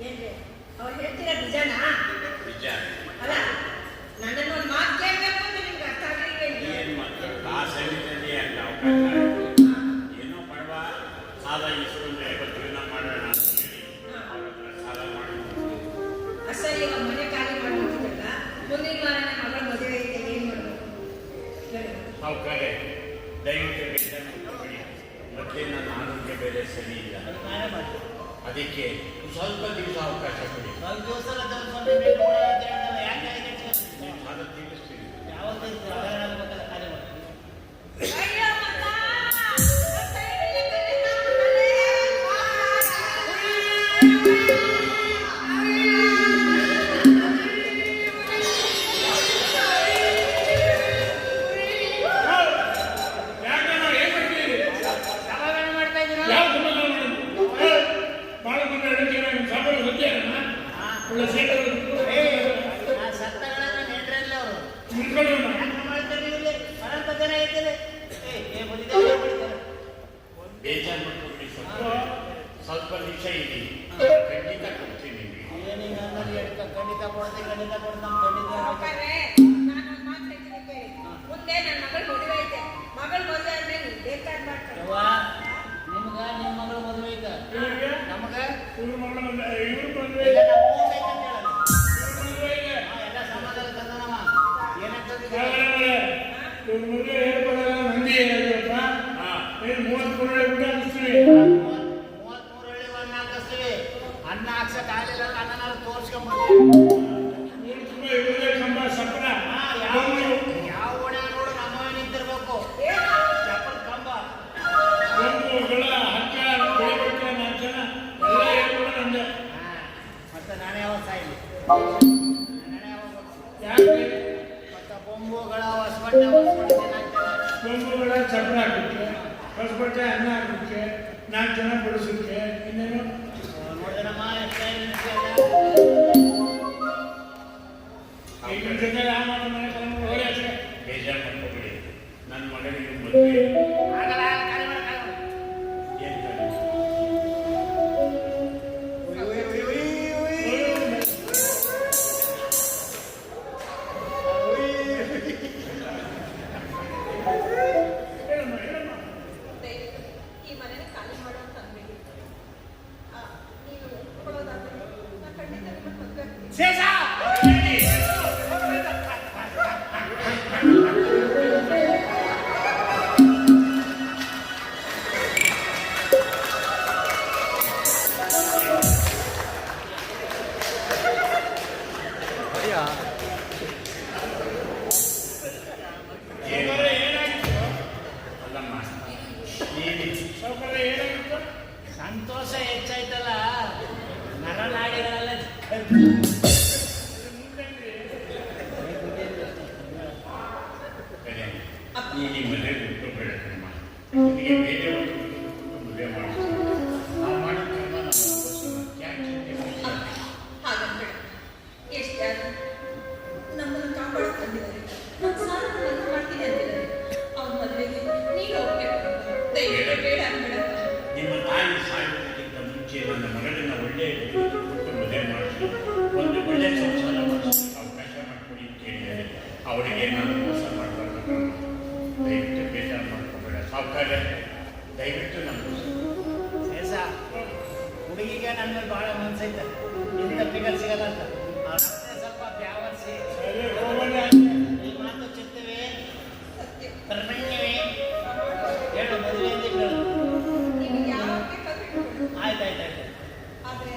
ಏನ್ರಿ? ಅವ್ರು ಹೇಳ್ತಿರೋದು ನಿಜನಾ? ನಿಜ ಅಲ್ಲ ನನ್ನನ್ನು ಒಂದು ಮಾತು ಕೇಳಬೇಕು ಅಂತ ನಿಮ್ಗೆ ಅರ್ಥ ಆಗಲಿಲ್ಲ ಏನು ಸಮಿತಿಯಲ್ಲಿ ಅಂತ ಅವಕಾಶ ಏನೋ ಬಡವ ಸಾಲ ಇಸ್ಕೊಂಡು ಐವತ್ತು ದಿನ ಮಾಡೋಣ ಅಂತ ಹೇಳಿ. ಸಾಲ ಮಾಡಿ ಅಸಲ್ ಇವಾಗ ಮನೆ ಖಾಲಿ ಮುಂದಿನ ವಾರ ಮಗಳ ಮದುವೆ ಏನು ಏನ್ ಮಾಡ್ಬೇಕು? ಹೇಳು. ದಯವಿಟ್ಟು ಬೇಜಾರು ಮಾಡ್ಕೊಬೇಡಿ ಮತ್ತೆ ನನ್ನ ಆರೋಗ್ಯ ಬೇರೆ ಸರಿ ಇಲ್ಲ ನಾನೇ ಮಾಡ್ತೀನಿ ಅದಕ್ಕೆ ಸ್ವಲ್ಪ ದಿವಸ ಅವಕಾಶ ಕೊಡಿ ಸ್ವಲ್ಪ ದಿವಸ ಬೇಜಾರು ಸ್ವಲ್ಪ. ಸ್ವಲ್ಪ ನಿಮಿಷ ಇರಿ. ಖಂಡಿತ ಕೊಡ್ತೀನಿ ಖಂಡಿತ ಕೊಡ್ತೀನಿ ಖಂಡಿತ ಕೊಡ್ತಾನೆ ಖಂಡಿತ. ಮುಂದೆ ನನ್ನ ಮಗಳ ಮದುವೆ ಐತೆ. ಮಗಳ ಬೇಕಾದ್ ನಿಮ್ಗ ನಿಮ್ಮ ಮಗಳ ಮದುವೆ ಐತ? ನಮಗ? ಇವ್ರ ಮಗಳ ಇವ್ರ ಮದ್ವೆ ಎಲ್ಲ ತಂದನವ ಇವ್ರ ಮದ್ವೆ ಕೊರಡೆ ಊಟ ಹಾಕಿಸ್ತೀವಿ. ಮೂವತ್ಮೂರು ಹಳ್ಳಿ ಅನ್ನ ಹಾಕಿಸ್ತೀವಿ ಅನ್ನ ಹಾಕ್ಸಕ್ ಆಗಲಿಲ್ಲ ಅನ್ನನಾರು ತೋರ್ಸ್ಕೊಂಬರ್ತೀವಿ ತುಂಬಾ ಕಂಬ, ಯಾವ ಓಣೆ ನೋಡು ನಮ್ಮವೇ ನಿಂತಿರ್ಬೇಕು ಚಪ್ಪಲ್ ಕಂಬ ಬಂದ್ರು, ಗಳ, ಹಕ್ಕ, ಬೆಳಿಬೇಕು, ನಾಲ್ಕು ಜನ. ಎಲ್ಲ ನಂದೇ. ಮತ್ತೆ ನಾನೇ ಯಾವಾಗ ಸಾಯಿಲಿ ನಾನೇ ಯಾವಾಗ? ಯಾಕೆ? ಮತ್ತೆ ಬೊಂಬುಗಳ ಹೊಸಬಟ್ಟೆ ಹೊಸಬಟ್ಟೆ ಅನ್ನ ಹಾಕಕ್ಕೆ ನಾಲ್ಕು ಜನ ಬಡಿಸಕ್ಕೆ ಇನ್ನೇನು ನೋಡಿದ್ರಮ್ಮ ಎಷ್ಟೇ ಈಗ ಜೊತೆ ಆ ಮಾತು ಮನೆ ತಗೊಂಡು ಹೋಗಿ ಆಚೆ. ಬೇಜಾರು ಮಾಡ್ಕೊಬೇಡಿ ನನ್ನ ಮಗನಿಗೆ ಮದುವೆ ಮದುವೆ ಆಗ್ತೀನಿ ಶೇಷ ಸೌಕರ್ಯ ಈ ಮದುವೆ ಬೇರೆ ಒಂದು ಮಾಡ್ತೀನಿ ನಾವು ಮಾಡೋ ಕರ್ಮ ನಾವು? ಹಾಗಂದ್ರೆ ನಮ್ಮನ್ನು ಕಾಪಾಡಕ್ ಬಂದಿದ್ದಾರೆ. ನಮ್ಮ ಸಾಲ ಮನ್ನಾ ಮಾಡ್ತೀನಿ ಅಂತಿದ್ದಾರೆ. ಅವ್ರ ಮದುವೆಗೆ ನೀನು ಹೋಗ್ಬೇಕು. ಬೇಡ ನಿಮ್ಮ ತಾಯಿ ಸಾಯೋದಕ್ಕಿಂತ ಮುಂಚೆ ನನ್ನ ಮಗಳನ್ನ ಸಾವುಕಾರ ದಯವಿಟ್ಟು ನಮ್ಮ ಶೇಷ ಹುಡುಗಿಗೆ ನನ್ನ ಮೇಲೆ ಭಾಳ ಮನಸ್ಸೈತೆ ಇಂಥ ಪಿಗರ್ ಸಿಗಲ್ಲ ಅಂತ. ಸ್ವಲ್ಪ ಬ್ಯಾವರ್ಸಿ. ಈ ಮಾತು ಚಿತ್ತವೇ. ಸತ್ಯ ಕರ್ಮಣ್ಯವೇ ಹೇಳು ಮದುವೆ ಅಂತ ಹೇಳು. ನೀವು ಯಾವಾಗ ಬೇಕಾದ್ರೂ ಇಟ್ಕೊಳ್ಳಿ. ಆಯ್ತು ಆಯ್ತು ಆಯ್ತು. ಆದ್ರೆ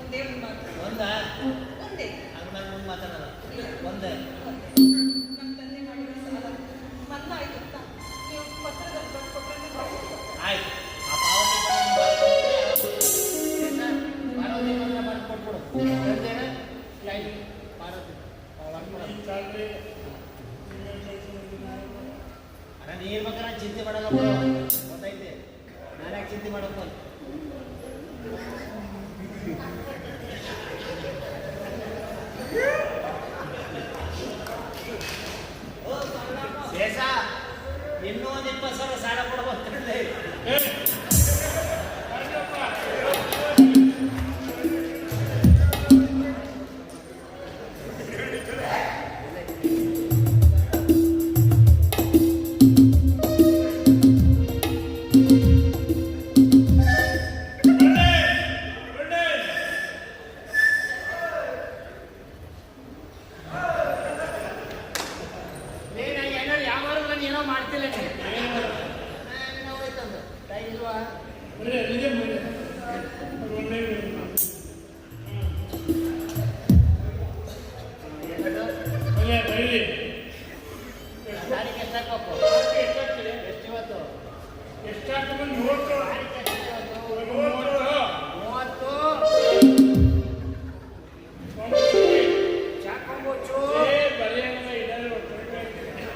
ಒಂದೇ ಒಂದು ಮಾತು ಒಂದಾ? ಒಂದೇ. ಅದು ನಾನು ಮುಂದೆ ಮಾತಾಡಲ್ಲ. ಒಂದೇ. ಬೇಕಾದ್ರೆ ನಾನ್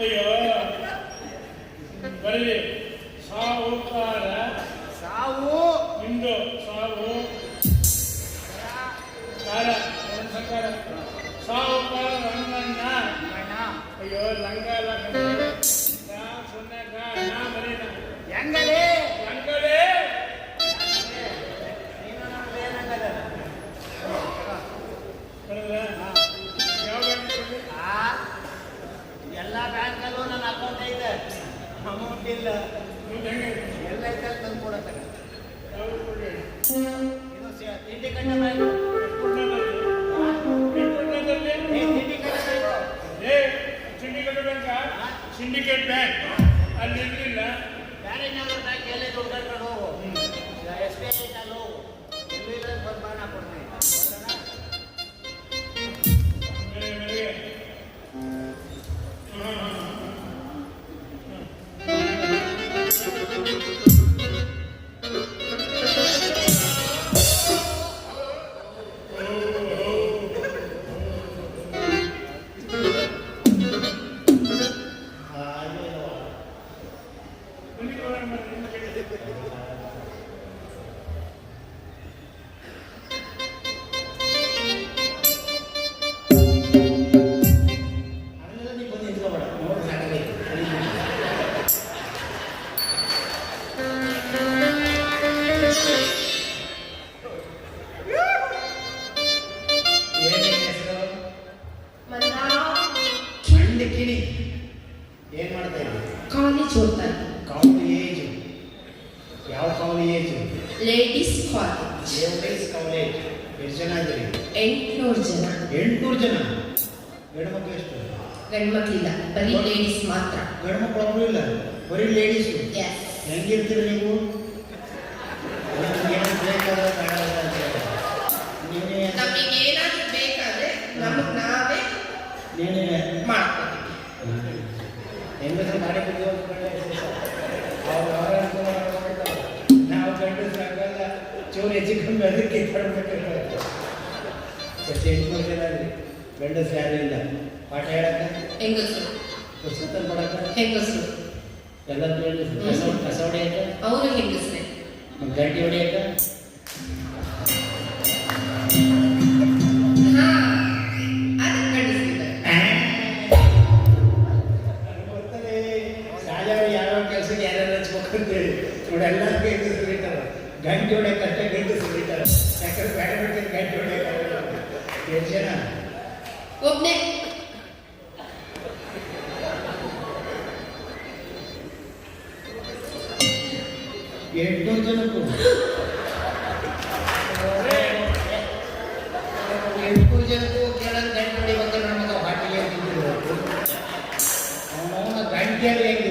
ಅಯ್ಯೋ. ಬರೀ ಸಾವು ಸಾವು. Syndicate bank. ಅಲ್ಲಿ ಇರಲಿಲ್ಲ. ಬೇರೆ ಬ್ಯಾಂಕ್ ಎಲ್ಲಿ ದುಡ್ಡು ಎಸ್ ಬಿ ಐ ಲೋ ಎಂಟ್ನೂರು ಜನ. ಎಂಟ್ನೂರು ಜನ? ಹೆಣ್ಮಕ್ಳು ಎಷ್ಟು? ಗಂಡ್ಮಕ್ಳಿಲ್ಲ. ಬರೀ ಲೇಡೀಸ್ ಮಾತ್ರ. ಗಂಡ್ಮಕ್ಳು ಇಲ್ಲ. ಬರೀ ಲೇಡೀಸ್ ಹೆಂಗಿರ್ತೀರಿ ನೀವು? ನಮಗೆ ಏನಾದರೂ ಬೇಕಾದ್ರೆ ನಾವೇ ನೀನೇ. ಮಾಡ್ಕೊತೀವಿ. ಹೆಂಗಸ ನಾವು ಗಂಡಸ್ರಾಗಲ್ಲ ಚೂರು ಹೆಚ್ಚು ಕಮ್ಮಿ ಅದಕ್ಕೆ ತರಬೇಕಾಗ್ತದೆ ಬಟ್ ಹೆಣ್ಣು ಮಕ್ಕಳ ಗಂಡಸರು ಇಲ್ಲ? ಪಾಠ ಹೇಳಕ್ಕೆ? ಹೆಂಗಸರು. ಪುಸ್ತಕ ಮಾಡಕ್ಕೆ ಹೆಂಗಸರು. ಎಲ್ಲ ಕಸವಡೆ ಅವರು ಹೆಂಗಸ್ರೆ. ಗಂಟೆ ಹೊಡೆಯಕ್ಕೆ? చేశారా ಒಬ್ಬನೇ ఏంటో జనకు ಎಂಟು ಜನಕ್ಕೂ ಕೇಳಲು ಗಂಟೆ ಹೊಡೆಯುವಂತ ನಮಗೆ ಹಾಟಿಗೆ ಅವನವನ ಗಂಟೆಯಲ್ಲಿ